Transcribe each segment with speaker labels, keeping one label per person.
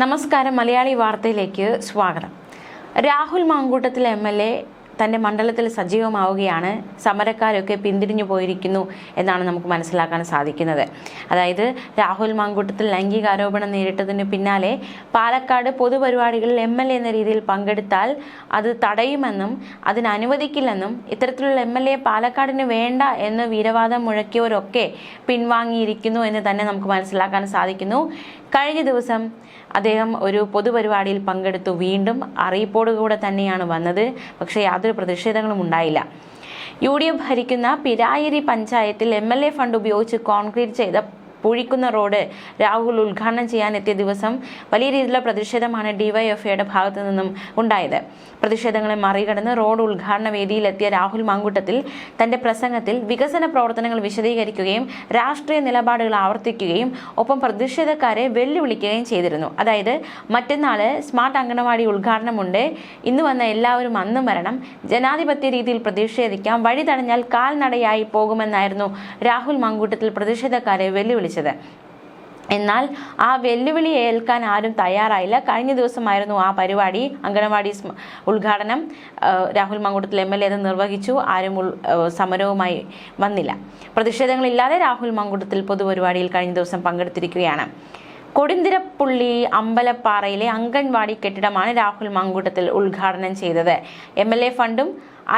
Speaker 1: നമസ്കാരം മലയാളി വാർത്തയിലേക്ക് സ്വാഗതം. Rahul Mamkootathil M L A തന്റെ മണ്ഡലത്തിൽ സജീവമാവുകയാണ്. സമരക്കാരൊക്കെ പിന്തിരിഞ്ഞു പോയിരിക്കുന്നു എന്നാണ് നമുക്ക് മനസ്സിലാക്കാൻ സാധിക്കുന്നത്. അതായത് രാഹുൽ മാങ്കൂട്ടത്തിൽ ലൈംഗികാരോപണം നേരിട്ടതിന് പിന്നാലെ പാലക്കാട് പൊതുപരിപാടികളിൽ എം എൽ എ എന്ന രീതിയിൽ പങ്കെടുത്താൽ അത് തടയുമെന്നും അതിന് അനുവദിക്കില്ലെന്നും ഇത്തരത്തിലുള്ള എം എൽ എ പാലക്കാടിന് വേണ്ട എന്ന് വീരവാദം മുഴക്കിയവരൊക്കെ പിൻവാങ്ങിയിരിക്കുന്നു എന്ന് തന്നെ നമുക്ക് മനസ്സിലാക്കാൻ സാധിക്കുന്നു. കഴിഞ്ഞ ദിവസം അദ്ദേഹം ഒരു പൊതുപരിപാടിയിൽ പങ്കെടുത്തു. വീണ്ടും അറിയിപ്പോടുകൂടെ തന്നെയാണ് വന്നത്. പക്ഷേ യാതൊരു പ്രതിഷേധങ്ങളും ഉണ്ടായില്ല. യു ഡി എഫ് ഭരിക്കുന്ന പിരായിരി പഞ്ചായത്തിൽ എം എൽ എ ഫണ്ട് ഉപയോഗിച്ച് കോൺക്രീറ്റ് ചെയ്ത പൂഴിക്കുന്ന റോഡ് രാഹുൽ ഉദ്ഘാടനം ചെയ്യാനെത്തിയ ദിവസം വലിയ രീതിയിലുള്ള പ്രതിഷേധമാണ് ഡിവൈഎഫ്ഐയുടെ ഭാഗത്തു നിന്നും ഉണ്ടായത്. പ്രതിഷേധങ്ങളെ മറികടന്ന് റോഡ് ഉദ്ഘാടന വേദിയിലെത്തിയ രാഹുൽ മാങ്കുട്ടത്തിൽ തന്റെ പ്രസംഗത്തിൽ വികസന പ്രവർത്തനങ്ങൾ വിശദീകരിക്കുകയും രാഷ്ട്രീയ നിലപാടുകൾ ആവർത്തിക്കുകയും ഒപ്പം പ്രതിഷേധക്കാരെ വെല്ലുവിളിക്കുകയും ചെയ്തിരുന്നു. അതായത് മറ്റന്നാൾ സ്മാർട്ട് അംഗനവാടി ഉദ്ഘാടനമുണ്ട്. ഇന്ന് വന്ന എല്ലാവരും അന്നും വരണം. ജനാധിപത്യ രീതിയിൽ പ്രതിഷേധിക്കാം. വഴി തടഞ്ഞാൽ കാൽനടയായി പോകുമെന്നായിരുന്നു രാഹുൽ മാങ്കൂട്ടത്തിൽ പ്രതിഷേധക്കാരെ വെല്ലുവിളിച്ചത് എന്നാൽ ആ വെല്ലുവിളി ഏൽക്കാൻ ആരും തയ്യാറായില്ല. കഴിഞ്ഞ ദിവസമായിരുന്നു ആ പരിപാടി അംഗനവാടി ഉദ്ഘാടനം. Rahul Mamkootathil M L A നിർവഹിച്ചു. ആരും സമരവുമായി വന്നില്ല. പ്രതിഷേധങ്ങളില്ലാതെ രാഹുൽ മങ്കൂട്ടത്തിൽ പൊതുപരിപാടിയിൽ കഴിഞ്ഞ ദിവസം പങ്കെടുത്തിരിക്കുകയാണ്. കൊടുന്തിരപ്പുള്ളി അമ്പലപ്പാറയിലെ അംഗൻവാടി കെട്ടിടമാണ് രാഹുൽ മങ്കൂട്ടത്തിൽ ഉദ്ഘാടനം ചെയ്തത്. എ ഫണ്ടും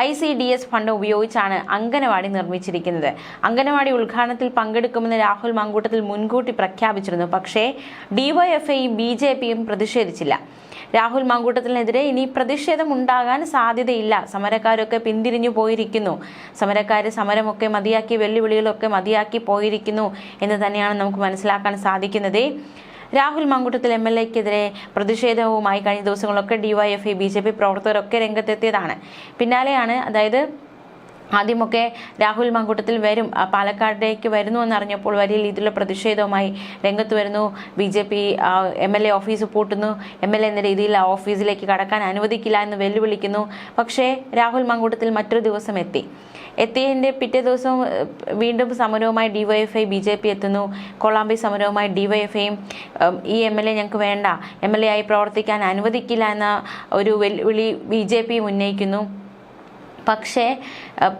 Speaker 1: I C D S fund ഉപയോഗിച്ചാണ് അംഗനവാടി നിർമ്മിച്ചിരിക്കുന്നത്. അംഗനവാടി ഉദ്ഘാടനത്തിൽ പങ്കെടുക്കുമെന്ന് രാഹുൽ മങ്കൂട്ടത്തിൽ മുൻകൂട്ടി പ്രഖ്യാപിച്ചിരുന്നു. പക്ഷേ ഡിവൈഎഫ്ഐയും ബി ജെ പിയും പ്രതിഷേധിച്ചില്ല. രാഹുൽ മാങ്കൂട്ടത്തിനെതിരെ ഇനി പ്രതിഷേധം ഉണ്ടാകാൻ സാധ്യതയില്ല. സമരക്കാരൊക്കെ പിന്തിരിഞ്ഞു പോയിരിക്കുന്നു. സമരക്കാർ സമരമൊക്കെ മതിയാക്കി വെല്ലുവിളികളൊക്കെ മതിയാക്കി പോയിരിക്കുന്നു എന്ന് തന്നെയാണ് നമുക്ക് മനസ്സിലാക്കാൻ സാധിക്കുന്നത്. രാഹുൽ മങ്കുട്ടത്തിൽ എം എൽ എക്കെതിരെ പ്രതിഷേധവുമായി കഴിഞ്ഞ ദിവസങ്ങളൊക്കെ ഡിവൈഎഫ്ഐ ബി ജെ പി പ്രവർത്തകരൊക്കെ രംഗത്തെത്തിയതാണ്. പിന്നാലെയാണ് അതായത് ആദ്യമൊക്കെ രാഹുൽ മങ്കൂട്ടത്തിൽ വരും പാലക്കാടേക്ക് വരുന്നു എന്നറിഞ്ഞപ്പോൾ വലിയ രീതിയിലുള്ള പ്രതിഷേധവുമായി രംഗത്ത് വരുന്നു. B J P M L A office പൂട്ടുന്നു. M L A എന്ന രീതിയിൽ ആ ഓഫീസിലേക്ക് കടക്കാൻ അനുവദിക്കില്ല എന്ന് വെല്ലുവിളിക്കുന്നു. പക്ഷേ രാഹുൽ മങ്കൂട്ടത്തിൽ മറ്റൊരു ദിവസം എത്തി. എത്തിയതിന്റെ പിറ്റേ ദിവസം വീണ്ടും സമരവുമായി ഡിവൈഎഫ്ഐ ബി ജെ പി എത്തുന്നു. കൊളാമ്പി സമരവുമായി ഡിവൈഎഫ്ഐയും ഈ എം എൽ എ ഞങ്ങൾക്ക് വേണ്ട. എം എൽ എ ആയി പ്രവർത്തിക്കാൻ അനുവദിക്കില്ല എന്ന ഒരു വെല്ലുവിളി ബി ജെ പിയും ഉന്നയിക്കുന്നു. പക്ഷേ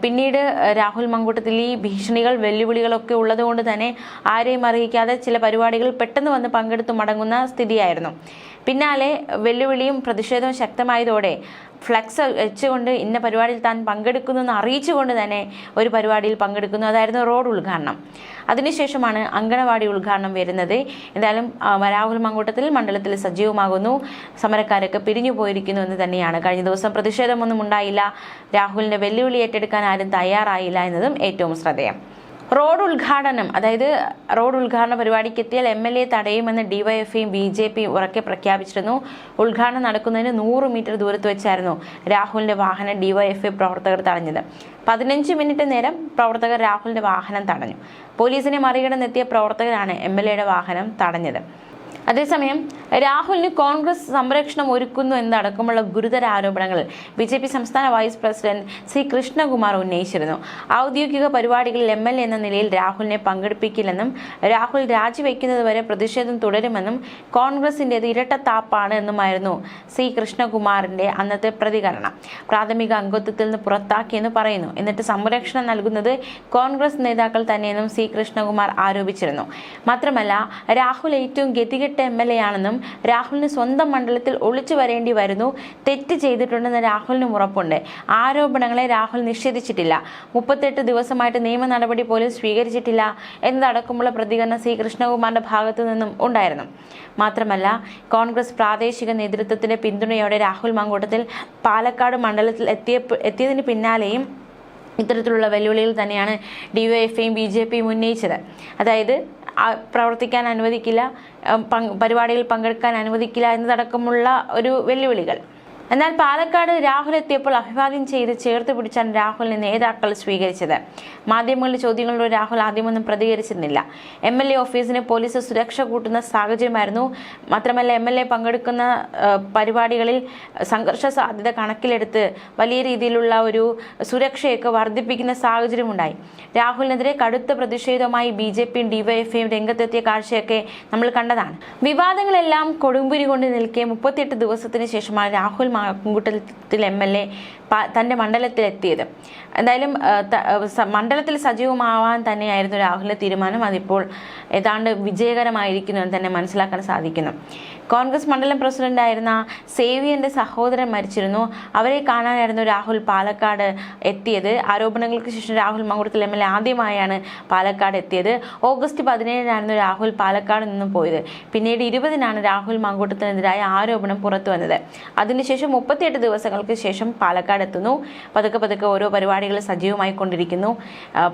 Speaker 1: പിന്നീട് രാഹുൽ മങ്കൂട്ടത്തിൽ ഈ ഭീഷണികൾ വെല്ലുവിളികളൊക്കെ ഉള്ളതുകൊണ്ട് തന്നെ ആരെയും അറിയിക്കാതെ ചില പരിപാടികൾ പെട്ടെന്ന് വന്ന് പങ്കെടുത്ത് മടങ്ങുന്ന സ്ഥിതിയായിരുന്നു. പിന്നാലെ വെല്ലുവിളിയും പ്രതിഷേധവും ശക്തമായതോടെ ഫ്ലക്സ് വെച്ചുകൊണ്ട് ഇന്ന പരിപാടിയിൽ താൻ പങ്കെടുക്കുന്നു എന്ന് അറിയിച്ചുകൊണ്ട് തന്നെ ഒരു പരിപാടിയിൽ പങ്കെടുക്കുന്നു. അതായിരുന്നു റോഡ് ഉദ്ഘാടനം. അതിനുശേഷമാണ് അങ്കണവാടി ഉദ്ഘാടനം വരുന്നത്. എന്തായാലും രാഹുൽ മങ്കൂട്ടത്തിൽ മണ്ഡലത്തിൽ സജീവമാകുന്നു. സമരക്കാരൊക്കെ പിരിഞ്ഞു പോയിരിക്കുന്നു എന്ന് തന്നെയാണ്. കഴിഞ്ഞ ദിവസം പ്രതിഷേധമൊന്നും ഉണ്ടായില്ല. രാഹുലിന്റെ വെല്ലുവിളി ഏറ്റെടുക്കാൻ ആരും തയ്യാറായില്ല എന്നതും ഏറ്റവും ശ്രദ്ധേയം. റോഡ് ഉദ്ഘാടനം അതായത് റോഡ് ഉദ്ഘാടന പരിപാടിക്ക് എത്തിയാൽ എം എൽ എ തടയുമെന്ന് ഡിവൈഎഫ്ഐയും ബി ജെ പിയും ഉറക്കെ പ്രഖ്യാപിച്ചിരുന്നു. ഉദ്ഘാടനം നടക്കുന്നതിന് നൂറ് മീറ്റർ ദൂരത്ത് വെച്ചായിരുന്നു രാഹുലിന്റെ വാഹനം ഡിവൈഎഫ്ഐ പ്രവർത്തകർ തടഞ്ഞത്. പതിനഞ്ച് മിനിറ്റ് നേരം പ്രവർത്തകർ രാഹുലിന്റെ വാഹനം തടഞ്ഞു. പോലീസിനെ മറികടന്നെത്തിയ പ്രവർത്തകരാണ് എം എൽ എയുടെ വാഹനം തടഞ്ഞത്. അതേസമയം രാഹുലിന് കോൺഗ്രസ് സംരക്ഷണം ഒരുക്കുന്നു എന്നടക്കമുള്ള ഗുരുതര ആരോപണങ്ങൾ ബി ജെ പി സംസ്ഥാന വൈസ് പ്രസിഡന്റ് സി കൃഷ്ണകുമാർ ഉന്നയിച്ചിരുന്നു. ഔദ്യോഗിക പരിപാടികളിൽ എം എൽ എ എന്ന നിലയിൽ രാഹുലിനെ പങ്കെടുപ്പിക്കില്ലെന്നും രാഹുൽ രാജിവെക്കുന്നതുവരെ പ്രതിഷേധം തുടരുമെന്നും കോൺഗ്രസിന്റെത് ഇരട്ടത്താപ്പാണ് എന്നുമായിരുന്നു സി കൃഷ്ണകുമാറിന്റെ അന്നത്തെ പ്രതികരണം. പ്രാഥമിക അംഗത്വത്തിൽ നിന്ന് പുറത്താക്കിയെന്ന് പറയുന്നു. എന്നിട്ട് സംരക്ഷണം നൽകുന്നത് കോൺഗ്രസ് നേതാക്കൾ തന്നെയെന്നും സി കൃഷ്ണകുമാർ ആരോപിച്ചിരുന്നു. മാത്രമല്ല രാഹുൽ ഏറ്റവും ഗതികെട്ട എം എൽ എ ആണെന്നും രാഹുലിന് സ്വന്തം മണ്ഡലത്തിൽ ഒളിച്ചു വരേണ്ടി വരുന്നു തെറ്റ് ചെയ്തിട്ടുണ്ടെന്ന് രാഹുലിനും ഉറപ്പുണ്ട്. ആരോപണങ്ങളെ രാഹുൽ നിഷേധിച്ചിട്ടില്ല. മുപ്പത്തെട്ട് ദിവസമായിട്ട് നിയമ നടപടി പോലും സ്വീകരിച്ചിട്ടില്ല എന്നതടക്കമുള്ള പ്രതികരണം സി. കൃഷ്ണകുമാറിന്റെ ഭാഗത്തു നിന്നും ഉണ്ടായിരുന്നു. മാത്രമല്ല കോൺഗ്രസ് പ്രാദേശിക നേതൃത്വത്തിന്റെ പിന്തുണയോടെ രാഹുൽ മങ്കൂട്ടത്തിൽ പാലക്കാട് മണ്ഡലത്തിൽ എത്തിയ എത്തിയതിന് പിന്നാലെയും ഇത്തരത്തിലുള്ള വെല്ലുവിളികൾ തന്നെയാണ് ഡി ഡിവൈഎഫ്ഐയും ബി ജെ പിയും ഉന്നയിച്ചത്. അതായത് പ്രവർത്തിക്കാൻ അനുവദിക്കില്ല പരിപാടിയിൽ പങ്കെടുക്കാൻ അനുവദിക്കില്ല എന്നതടക്കമുള്ള ഒരു വെല്ലുവിളികൾ. എന്നാൽ പാലക്കാട് രാഹുൽ എത്തിയപ്പോൾ അഭിവാദ്യം ചെയ്ത് ചേർത്ത് പിടിച്ചാണ് രാഹുലിനെ നേതാക്കൾ സ്വീകരിച്ചത്. മാധ്യമങ്ങളുടെ ചോദ്യങ്ങളോട് രാഹുൽ ആദ്യമൊന്നും പ്രതികരിച്ചിരുന്നില്ല. എം എൽ എ ഓഫീസിന് പോലീസ് സുരക്ഷ കൂട്ടുന്ന സാഹചര്യമായിരുന്നു. മാത്രമല്ല എം എൽ എ പങ്കെടുക്കുന്ന പരിപാടികളിൽ സംഘർഷ സാധ്യത കണക്കിലെടുത്ത് വലിയ രീതിയിലുള്ള ഒരു സുരക്ഷയൊക്കെ വർദ്ധിപ്പിക്കുന്ന സാഹചര്യമുണ്ടായി. രാഹുലിനെതിരെ കടുത്ത പ്രതിഷേധവുമായി ബി ജെ പിയും ഡിവൈഎഫ്ഐയും രംഗത്തെത്തിയ കാഴ്ചയൊക്കെ നമ്മൾ കണ്ടതാണ്. വിവാദങ്ങളെല്ലാം കൊടുമ്പുരി കൊണ്ട് നിൽക്കെ മുപ്പത്തിയെട്ട് ദിവസത്തിന് ശേഷമാണ് Rahul Mamkootathil M L A തന്റെ മണ്ഡലത്തിലെത്തിയത്. എന്തായാലും മണ്ഡലത്തിൽ സജീവമാവാൻ തന്നെയായിരുന്നു രാഹുലിന്റെ തീരുമാനം. അതിപ്പോൾ ഏതാണ്ട് വിജയകരമായിരിക്കുന്നു എന്ന് തന്നെ മനസ്സിലാക്കാൻ സാധിക്കുന്നു. കോൺഗ്രസ് മണ്ഡലം പ്രസിഡന്റായിരുന്ന സേവിയന്റെ സഹോദരൻ മരിച്ചിരുന്നു. അവരെ കാണാനായിരുന്നു രാഹുൽ പാലക്കാട് എത്തിയത്. ആരോപണങ്ങൾക്ക് ശേഷം Rahul Mamkootathil M L A ആദ്യമായാണ് പാലക്കാട് എത്തിയത്. ഓഗസ്റ്റ് പതിനേഴിനായിരുന്നു രാഹുൽ പാലക്കാട് നിന്നും പോയത്. പിന്നീട് ഇരുപതിനാണ് രാഹുൽ മങ്കൂട്ടത്തിനെതിരായ ആരോപണം പുറത്തു വന്നത്. അതിനുശേഷം മുപ്പത്തിയെട്ട് ദിവസങ്ങൾക്ക് ശേഷം പാലക്കാട് എത്തുന്നു. പതുക്കെ പതുക്കെ ഓരോ പരിപാടികൾ സജീവമായി കൊണ്ടിരിക്കുന്നു.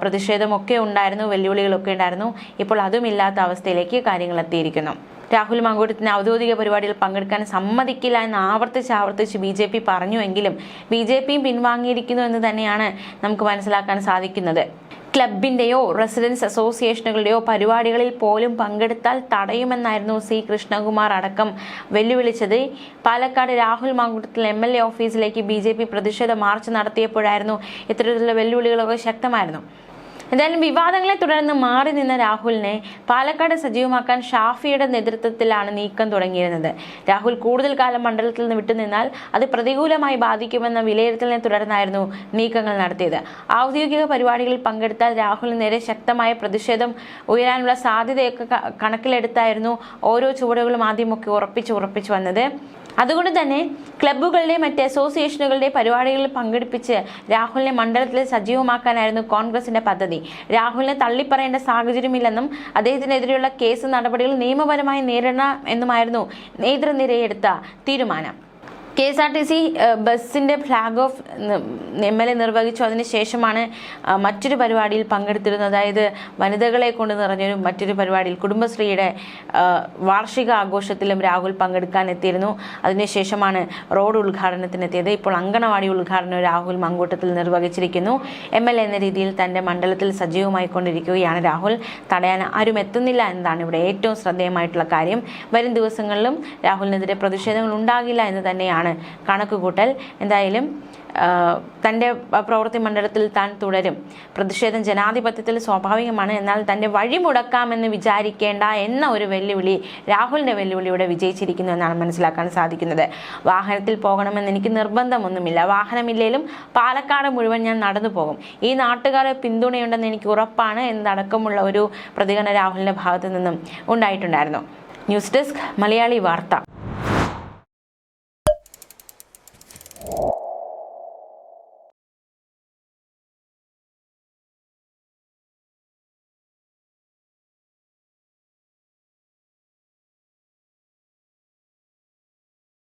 Speaker 1: പ്രതിഷേധമൊക്കെ ഉണ്ടായിരുന്നു വെല്ലുവിളികളൊക്കെ ഉണ്ടായിരുന്നു. ഇപ്പോൾ അതുമില്ലാത്ത അവസ്ഥയിലേക്ക് കാര്യങ്ങൾ എത്തിയിരിക്കുന്നു. രാഹുൽ മങ്കൂട്ടത്തിന് ഔദ്യോഗിക പരിപാടിയിൽ പങ്കെടുക്കാൻ സമ്മതിക്കില്ല എന്ന് ആവർത്തിച്ച് ആവർത്തിച്ച് ബി ജെ പി പറഞ്ഞുവെങ്കിലും ബി ജെ പിയും പിൻവാങ്ങിയിരിക്കുന്നു എന്ന് തന്നെയാണ് നമുക്ക് മനസ്സിലാക്കാൻ സാധിക്കുന്നത്. ക്ലബിന്റെയോ റെസിഡൻസ് അസോസിയേഷനുകളുടെയോ പരിപാടികളിൽ പോലും പങ്കെടുത്താൽ തടയുമെന്നായിരുന്നു സി കൃഷ്ണകുമാർ അടക്കം വെല്ലുവിളിച്ചത്. Palakkad Rahul Mamkootathil M L A ഓഫീസിലേക്ക് ബി ജെ പി പ്രതിഷേധ മാർച്ച് നടത്തിയപ്പോഴായിരുന്നു ഇത്തരത്തിലുള്ള വെല്ലുവിളികളൊക്കെ ശക്തമായിരുന്നു. എന്തായാലും വിവാദങ്ങളെ തുടർന്ന് മാറി നിന്ന രാഹുലിനെ പാലക്കാട് സജീവമാക്കാൻ ഷാഫിയുടെ നേതൃത്വത്തിലാണ് നീക്കം തുടങ്ങിയിരുന്നത്. രാഹുൽ കൂടുതൽ കാലം മണ്ഡലത്തിൽ നിന്ന് വിട്ടുനിന്നാൽ അത് പ്രതികൂലമായി ബാധിക്കുമെന്ന വിലയിരുത്തലിനെ തുടർന്നായിരുന്നു നീക്കങ്ങൾ നടത്തിയത്. ഔദ്യോഗിക പരിപാടികളിൽ പങ്കെടുത്താൽ രാഹുലിന് നേരെ ശക്തമായ പ്രതിഷേധം ഉയരാനുള്ള സാധ്യതയൊക്കെ കണക്കിലെടുത്തായിരുന്നു ഓരോ ചുവടുകളും ആദ്യമൊക്കെ ഉറപ്പിച്ച് ഉറപ്പിച്ചു വന്നത്. അതുകൊണ്ട് തന്നെ ക്ലബ്ബുകളുടെ മറ്റ് അസോസിയേഷനുകളുടെ പരിപാടികളിൽ പങ്കെടുപ്പിച്ച് രാഹുലിനെ മണ്ഡലത്തിൽ സജീവമാക്കാനായിരുന്നു കോൺഗ്രസിന്റെ പദ്ധതി. രാഹുലിനെ തള്ളിപ്പറയേണ്ട സാഹചര്യമില്ലെന്നും അദ്ദേഹത്തിനെതിരെയുള്ള കേസ് നടപടികൾ നിയമപരമായി നേരിടണം എന്നുമായിരുന്നു നേതൃനിരയെടുത്ത തീരുമാനം. K S R T C ബസ്സിന്റെ flag off M L A നിർവഹിച്ചു. അതിനുശേഷമാണ് മറ്റൊരു പരിപാടിയിൽ പങ്കെടുത്തിരുന്നത്. അതായത് വനിതകളെ കൊണ്ട് നിറഞ്ഞൊരു മറ്റൊരു പരിപാടിയിൽ കുടുംബശ്രീയുടെ വാർഷിക ആഘോഷത്തിലും രാഹുൽ പങ്കെടുക്കാൻ എത്തിയിരുന്നു. അതിനുശേഷമാണ് റോഡ് ഉദ്ഘാടനത്തിനെത്തിയത് ഇപ്പോൾ അങ്കണവാടി ഉദ്ഘാടനം രാഹുൽ മങ്കൂട്ടത്തിൽ നിർവഹിച്ചിരിക്കുന്നു. എം എൽ എ എന്ന രീതിയിൽ തന്റെ മണ്ഡലത്തിൽ സജീവമായി കൊണ്ടിരിക്കുകയാണ് രാഹുൽ. തടയാൻ ആരും എത്തുന്നില്ല എന്നതാണ് ഇവിടെ ഏറ്റവും ശ്രദ്ധേയമായിട്ടുള്ള കാര്യം. വരും ദിവസങ്ങളിലും രാഹുലിനെതിരെ പ്രതിഷേധങ്ങൾ ഉണ്ടാകില്ല എന്ന് തന്നെയാണ് കണക്കുകൂട്ടൽ. എന്തായാലും തന്റെ പ്രവൃത്തി മണ്ഡലത്തിൽ താൻ തുടരും. പ്രതിഷേധം ജനാധിപത്യത്തിൽ സ്വാഭാവികമാണ്. എന്നാൽ തന്റെ വഴി മുടക്കാമെന്ന് വിചാരിക്കേണ്ട എന്ന ഒരു വെല്ലുവിളി രാഹുലിന്റെ വെല്ലുവിളി ഇവിടെ വിജയിച്ചിരിക്കുന്നു എന്നാണ് മനസ്സിലാക്കാൻ സാധിക്കുന്നത്. വാഹനത്തിൽ പോകണമെന്ന് എനിക്ക് നിർബന്ധമൊന്നുമില്ല. വാഹനമില്ലേലും പാലക്കാട് മുഴുവൻ ഞാൻ നടന്നു പോകും. ഈ നാട്ടുകാരെ പിന്തുണയുണ്ടെന്ന് എനിക്ക് ഉറപ്പാണ് എന്നതടക്കമുള്ള ഒരു പ്രതികരണം രാഹുലിന്റെ ഭാഗത്തു നിന്നും ഉണ്ടായിട്ടുണ്ടായിരുന്നു. ന്യൂസ് ഡെസ്ക് മലയാളി വാർത്ത.